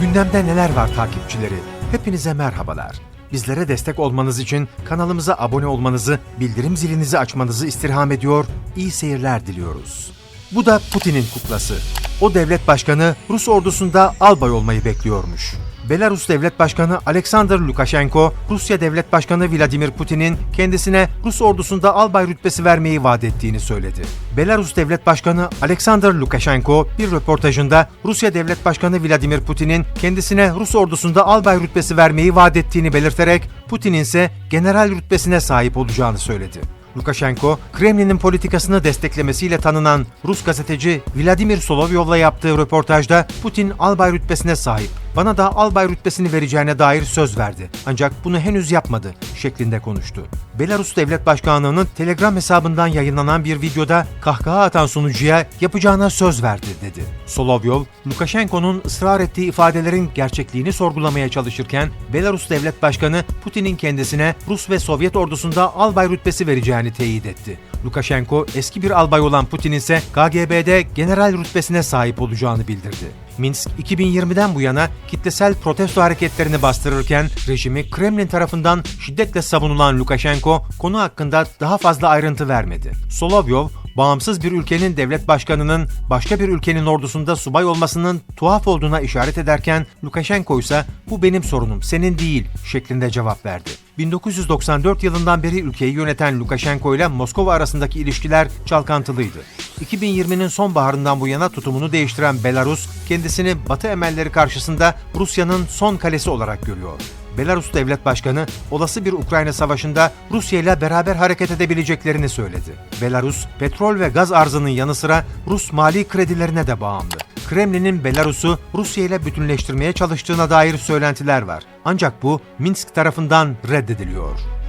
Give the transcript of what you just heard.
Gündemde neler var takipçileri? Hepinize merhabalar. Bizlere destek olmanız için kanalımıza abone olmanızı, bildirim zilinizi açmanızı istirham ediyor, iyi seyirler diliyoruz. Bu da Putin'in kuklası. O devlet başkanı Rus ordusunda albay olmayı bekliyormuş. Belarus Devlet Başkanı Alexander Lukashenko, Rusya Devlet Başkanı Vladimir Putin'in kendisine Rus ordusunda albay rütbesi vermeyi vaat ettiğini söyledi. Belarus Devlet Başkanı Alexander Lukashenko bir röportajında Rusya Devlet Başkanı Vladimir Putin'in kendisine Rus ordusunda albay rütbesi vermeyi vaat ettiğini belirterek Putin'in ise general rütbesine sahip olacağını söyledi. Lukashenko, Kremlin'in politikasını desteklemesiyle tanınan Rus gazeteci Vladimir Solovyov'la yaptığı röportajda Putin albay rütbesine sahip, bana da albay rütbesini vereceğine dair söz verdi. Ancak bunu henüz yapmadı şeklinde konuştu. Belarus Devlet Başkanlığı'nın Telegram hesabından yayınlanan bir videoda kahkaha atan sunucuya yapacağına söz verdi dedi. Solovyov, Lukashenko'nun ısrar ettiği ifadelerin gerçekliğini sorgulamaya çalışırken Belarus Devlet Başkanı Putin'in kendisine Rus ve Sovyet ordusunda albay rütbesi vereceğini teyit etti. Lukashenko eski bir albay olan Putin ise KGB'de general rütbesine sahip olacağını bildirdi. Minsk 2020'den bu yana kitlesel protesto hareketlerini bastırırken rejimi Kremlin tarafından şiddetle savunulan Lukashenko konu hakkında daha fazla ayrıntı vermedi. Solovyov, bağımsız bir ülkenin devlet başkanının başka bir ülkenin ordusunda subay olmasının tuhaf olduğuna işaret ederken Lukashenko ise bu benim sorunum, senin değil şeklinde cevap verdi. 1994 yılından beri ülkeyi yöneten Lukashenko ile Moskova arasındaki ilişkiler çalkantılıydı. 2020'nin sonbaharından bu yana tutumunu değiştiren Belarus, kendisini Batı emelleri karşısında Rusya'nın son kalesi olarak görüyor. Belarus Devlet Başkanı, olası bir Ukrayna savaşında Rusya ile beraber hareket edebileceklerini söyledi. Belarus, petrol ve gaz arzının yanı sıra Rus mali kredilerine de bağımlı. Kremlin'in Belarus'u Rusya ile bütünleştirmeye çalıştığına dair söylentiler var. Ancak bu Minsk tarafından reddediliyor.